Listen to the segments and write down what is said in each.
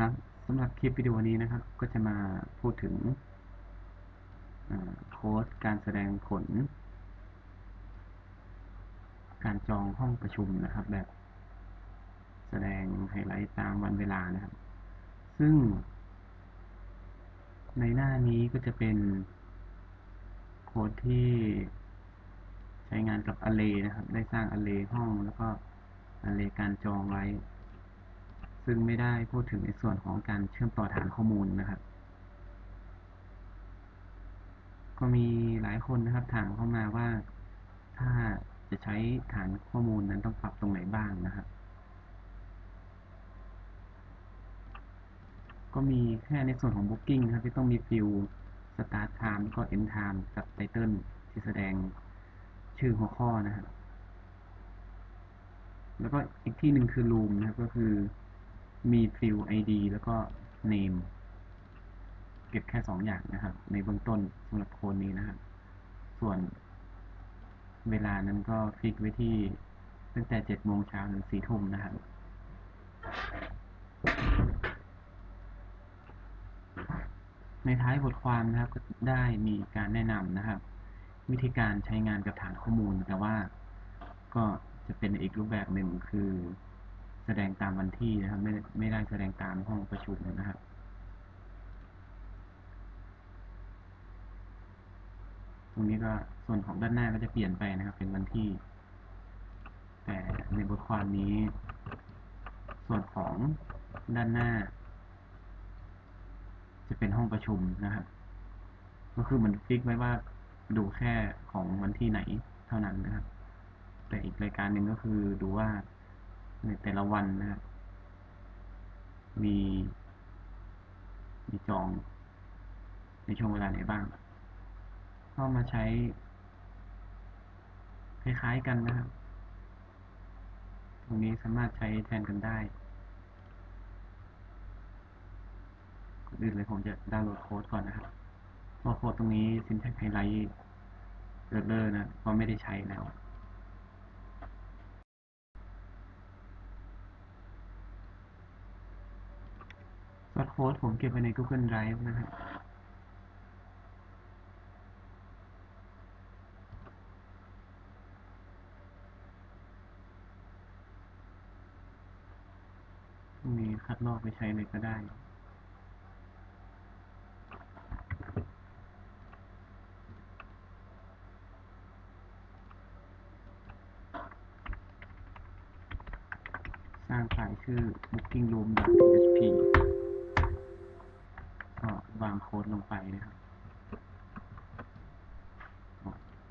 ครับสำหรับคลิปวิดีโอนี้นะครับ ก็จะมาพูดถึงโค้ดการแสดงผล การจองห้องประชุมนะครับ แบบแสดงไฮไลท์ตามวันเวลานะครับ ซึ่ง ในหน้านี้ก็จะเป็นโค้ดที่ใช้งานกับ Array นะครับ ได้สร้าง Array ห้องแล้วก็ Array การจองไว้ ซึ่งไม่ได้พูดถึงในส่วนของการเชื่อมต่อฐานข้อมูลนะครับ ก็มีหลายคนนะครับถามเข้ามาว่าถ้าจะใช้ฐานข้อมูลนั้นต้องปรับตรงไหนบ้างนะครับ ก็มีแค่ในส่วนของ Booking นะครับที่ต้องมีฟิล Start Time ก็ End Time กับ Title ที่แสดงชื่อหัวข้อนะครับแล้วก็อีกที่หนึ่งคือ Room นะครับก็คือ มีฟิล ID แล้วก็ Name เก็บแค่สองอย่างนะครับ ในเบื้องต้นสำหรับโค้ดนี้นะครับ ส่วนเวลานั้นก็ฟิกไว้ที่ตั้งแต่เจ็ดโมงเช้าถึงสี่ทุ่มนะครับในท้ายบทความนะครับก็ได้มีการแนะนำนะครับ วิธีการใช้งานกับฐานข้อมูลแต่ว่าก็จะเป็นอีกรูปแบบหนึ่งคือ ดงตามวันที่นะครับ ไม่ไม่ได้แสดงตามห้องประชุมนะครับตรงนี้ก็ส่วนของด้านหน้าก็จะเปลี่ยนไปนะครับ เป็นวันที่ แต่ในบทความนี้ ส่วนของด้านหน้า จะเป็นห้องประชุมนะครับ ก็คือมันฟิกไว้ว่าดูแค่ของวันที่ไหนเท่านั้นนะครับ แต่อีกรายการหนึ่งก็คือดูว่า ในแต่ละวันนะครับมี มีจอง ในช่วงเวลาไหนบ้าง เข้ามาใช้ คล้ายๆกันนะครับ ตรงนี้สามารถใช้แทนกันได้ก่อนอื่นเลยผมจะดาวน์โหลดโค้ดก่อนนะครับพราะโค้ดตรงนี้ syntax highlight เลิศๆนะเพราะไม่ได้ใช้แล้วซอส โค้ดผมเก็บไว้ใน Google Drive นะครับตรงนี้คัดลอกไปใช้เลยก็ได้สร้างไฟล์ชื่อ bookingroom.php วางโค้ดลงไปนะครับ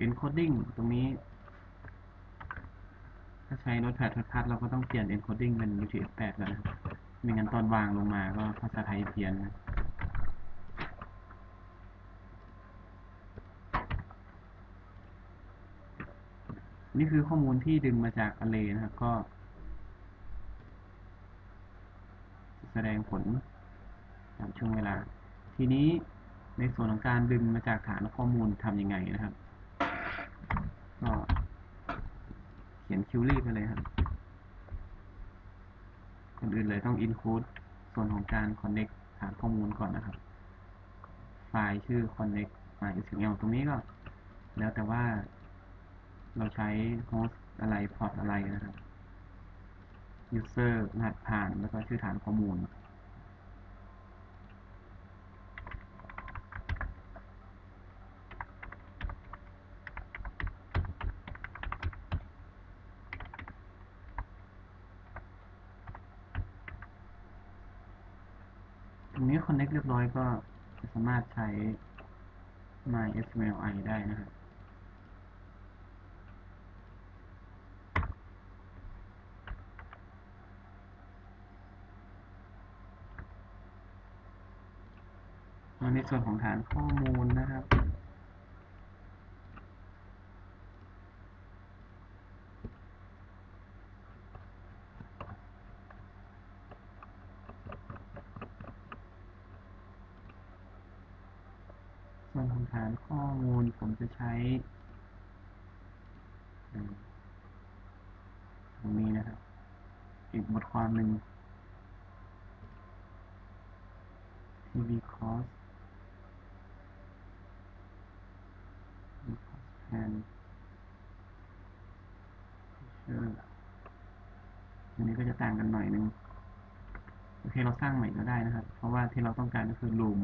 encoding ตรงนี้ ถ้าใช้ Notepad ทัดเราก็ต้องเปลี่ยน encoding เป็น UTF-8 แล้วนะครับไม่งั้นตอนวางลงมาก็ภาษาไทยเพี้ยนนะนี่คือข้อมูลที่ดึงมาจาก Array นะครับ ก็ แสดงผลตามช่วงเวลา ทีนี้ในส่วนของการดึงมาจากฐานข้อมูลทำยังไงนะครับ ก็เขียนคิวรี่ไปเลยครับก่อนอื่นเลยต้อง include ส่วนของการ connect ฐานข้อมูลก่อนนะครับ ไฟล์ชื่อ connect MySQL ตรงนี้ก็ แล้วแต่ว่าเราใช้ host อะไร port อะไรนะครับ user รหัสผ่านแล้วก็ชื่อฐานข้อมูล อันนี้คอนเน c t เรียบร้อยก็สามารถใช้ MySQLi ได้นะครับในส่วนของฐานข้อมูลนะครับ ส่ วนของฐานข้อมูลผมจะใช้ตรงนี้นะครับ อีกบทความหนึ่ง tv cost and feature อันนี้ก็จะต่างกันหน่อยนึง โอเค เราสร้างใหม่ก็ได้นะครับ เพราะว่าที่เราต้องการก็คือ room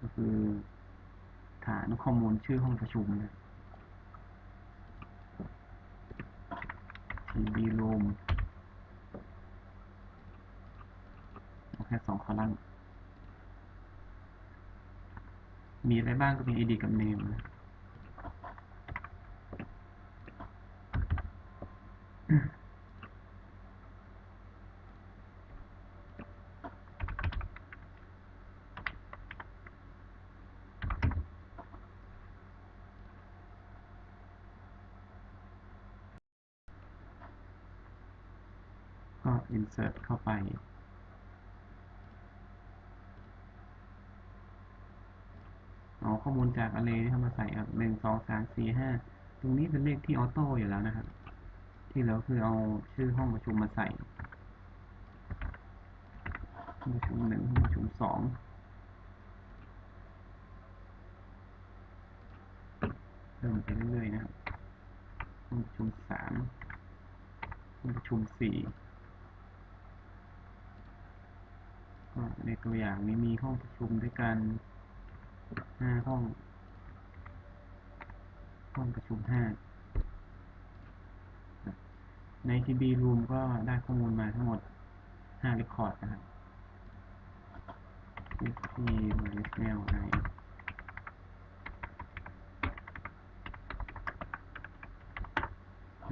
ก็คือ ฐานข้อมูลชื่อห้องประชุมนะ TV room เอาแค่สองคอลัมน์ มีอะไรบ้างก็เป็น id กับ name นะ ก็ insert เข้าไป เอาข้อมูลจาก array ที่เขามาใส่ครับหนึ่งสองสามสี่ห้าตรงนี้เป็นเลขที่ออโต้อยู่แล้วนะครับ ที่เหลือคือเอาชื่อห้องประชุมมาใส่ห้องประชุมหนึ่งห้องประชุมสองเพิ่มไปเรื่อยๆนะครับห้องประชุมสามห้องประชุมสี่ก็ ในตัวอย่างนี้มีห้องประชุมด้วยกันห้าห้อง ห้องประชุมห้าใน TB Room ก็ได้ข้อมูลมาทั้งหมด5 record นะครับ TP MySQL I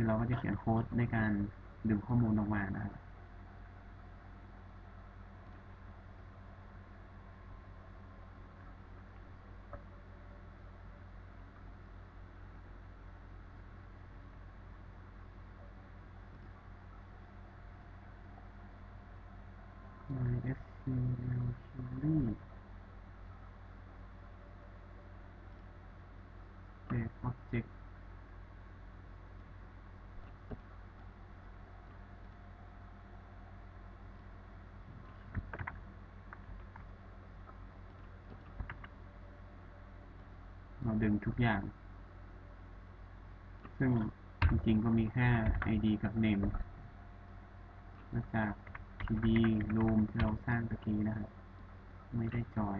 เราก็จะเขียนโค้ดในการดึงข้อมูลออกมานะครับ object เราดึงทุกอย่าง ซึ่งจริงๆก็มีแค่ ID กับ name มาจาก TB Room ที่เราสร้างตะกี้นะครับ ไม่ได้จอย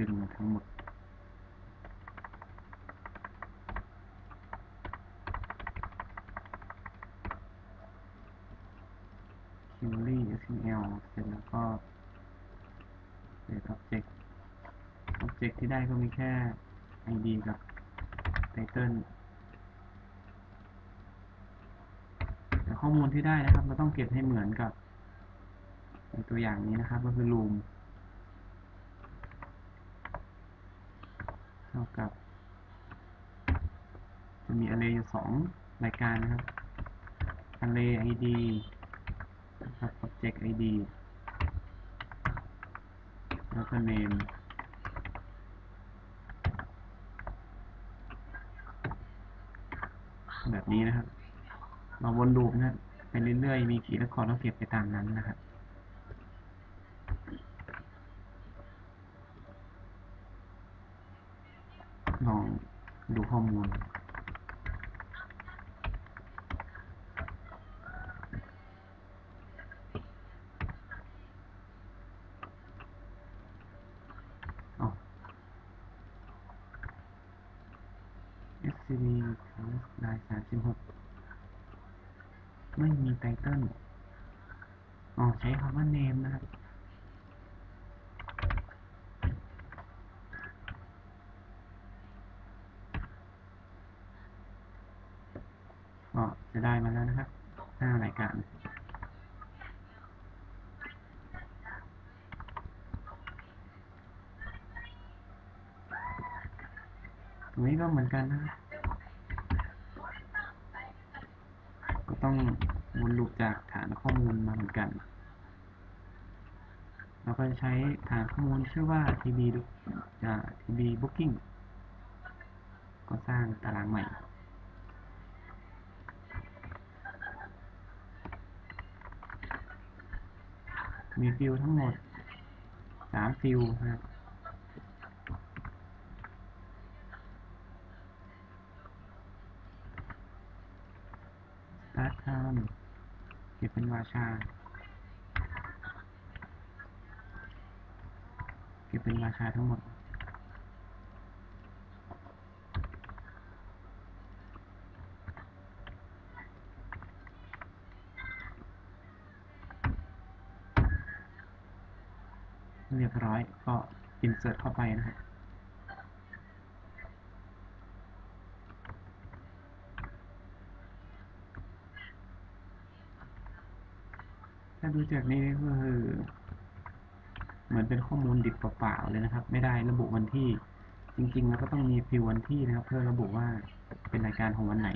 ดึงมาทั้งหมด query SQL เสร็จแล้วก็ set object object ที่ได้ก็มีแค่ ID กับ title แต่ข้อมูลที่ได้นะครับ เราต้องเก็บให้เหมือนกับในตัวอย่างนี้นะครับ ก็คือ room เท่ากับ จะมี array อยู่สองรายการนะครับ array id นะครับ object id แล้วก็ name แบบนี้นะครับ เราวนลูปนะไปเรื่อยๆ มีกี่ record เราเก็บไปตามนั้นนะครับ ดูข้อมูลอ๋อ SCD ได้สามสิบหกไม่มีไตเติ้ลอ๋อใช้คำว่า name นะครับ ตรงนี้ก็เหมือนกันนะ ก็ต้องวนลูปจากฐานข้อมูลมาเหมือนกัน เราก็จะใช้ฐานข้อมูลชื่อว่า tb จาก tb booking ก็สร้างตารางใหม่มีฟิลทั้งหมด 3 ฟิลนะครับ start time เก็บเป็นราชา เก็บเป็นราชาทั้งหมดเรียบร้อยก็ insert เข้าไปนะครับ ดูจากนี้ก็คือเหมือนเป็นข้อมูลดิบเปล่าๆเลยนะครับ ไม่ได้ระบุวันที่ จริงๆแล้วก็ต้องมีฟิววันที่นะครับ เพื่อระบุว่าเป็นรายการของวันไหน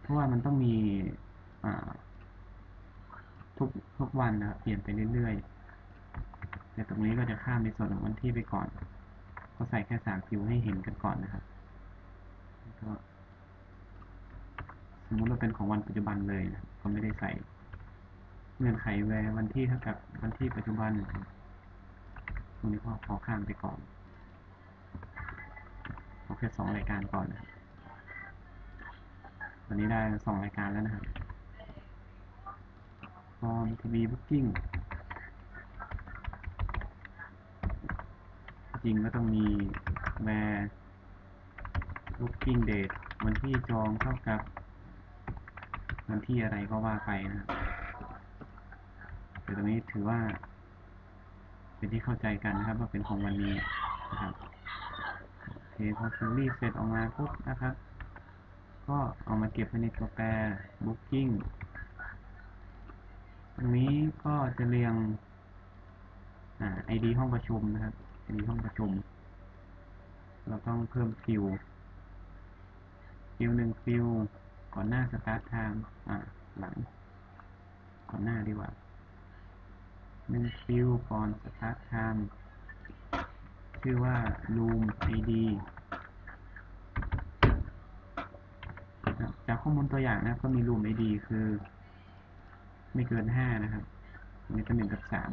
เพราะว่ามันต้องมีทุกทุกวันนะครับเปลี่ยนไปเรื่อยๆแต่ตรงนี้ก็จะข้ามในส่วนของวันที่ไปก่อนก็ใส่แค่สามฟิวให้เห็นกันก่อนนะครับก็สมมติว่าเป็นของวันปัจจุบันเลยนะก็ไม่ได้ใส่ เงื่อนไขแวร์วันที่เท่ากับวันที่ปัจจุบันตรงนี้ก็ขอข้ามไปก่อนเอาแค่สองรายการก่อนนะครับวันนี้ได้สองรายการแล้วนะครับ Form TV Booking จริงก็ต้องมี where booking date วันที่จองเท่ากับ วันที่อะไรก็ว่าไปนะครับ ต่ตรงนี้ถือว่า เป็นที่เข้าใจกันนะครับ ว่าเป็นของวันนี้นะครับโอเคพอคิวรี่เสร็จออกมาปุ๊บนะครับ ก็เอามาเก็บไว้ในตัวแปร booking ตรงนี้ก็จะเรียงอ่า ID ห้องประชุมนะครับ ID ห้องประชุม เราต้องเพิ่มฟิวฟิวหนึ่งฟิวก่อนหน้า start time หลัง ก่อนหน้าดีกว่า หนึ่งฟิลก่อน start time ชื่อว่า room id จากข้อมูลตัวอย่างนะก็มี room id คือ ไม่เกินห้านะครับนนี้ก็หนึ่งกับสาม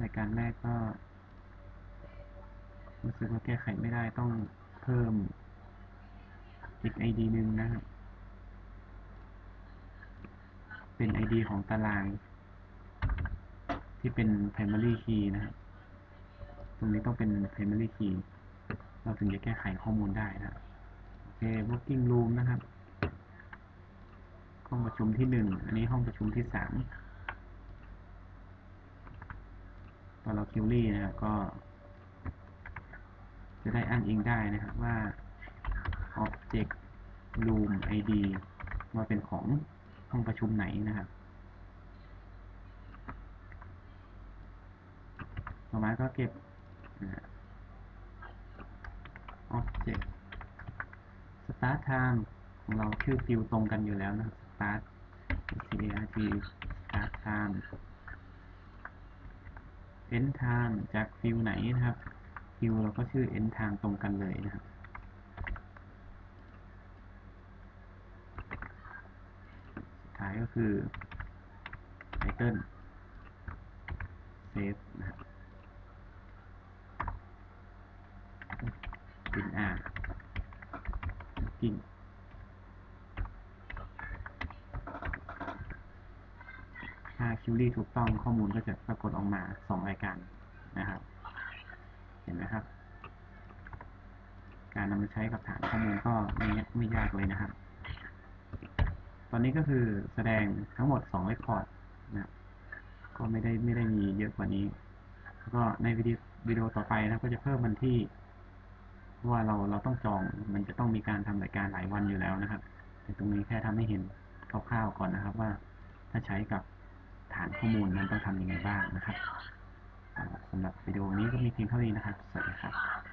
รายการแรกก็รู้สึกว่าแก้ไขไม่ได้ต้องเพิ่มอีก id หนึ่งนะครับ เป็น ID ของตาราง ที่เป็น primary key นะครับตรงนี้ต้องเป็น primary key เราถึงจะแก้ไขข้อมูลได้นะครับโอเค working room นะครับ ห้องประชุมที่หนึ่งอันนี้ห้องประชุมที่สามพอเราคิวรี่นะครับก็ จะได้อ้างอิงได้นะครับว่า object room id ว่าเป็นของ ห้องประชุมไหนนะครับต่อมาก็เก็บ object start time ของเราชื่อฟิวตรงกันอยู่แล้วนะครับ start start start time end time จากฟิวไหนนะครับ ฟิวเราก็ชื่อ end time ตรงกันเลยนะครับ สุดท้าย ก็คือ title save นะครับปินอ่ากิ้งถ้าคิวรี่ถูกต้องข้อมูลก็จะปรากฏออกมาสองรายการนะครับ เห็นไหมครับ การนำมาใช้กับฐานข้อมูลก็ไม่ไม่ยากเลยนะครับ อนนี้ก็คือแสดงทั้งหมด2 record นะครับก็ไม่ได้ไม่ได้มีเยอะกว่านี้แล้วก็ในวิดีโอวิดีโอต่อไปนะก็จะเพิ่มวันที่ว่าเราเราต้องจองมันจะต้องมีการทำรายการหลายวันอยู่แล้วนะครับ แต่ตรงนี้แค่ทำให้เห็นคร่าวๆก่อนนะครับว่าถ้าใช้กับฐานข้อมูลนั้นต้องทำยังไงบ้างนะครับอ่าสำหรับวิดีโอนี้ก็มีเพียงเท่านี้นะครับ สวัสดีครับ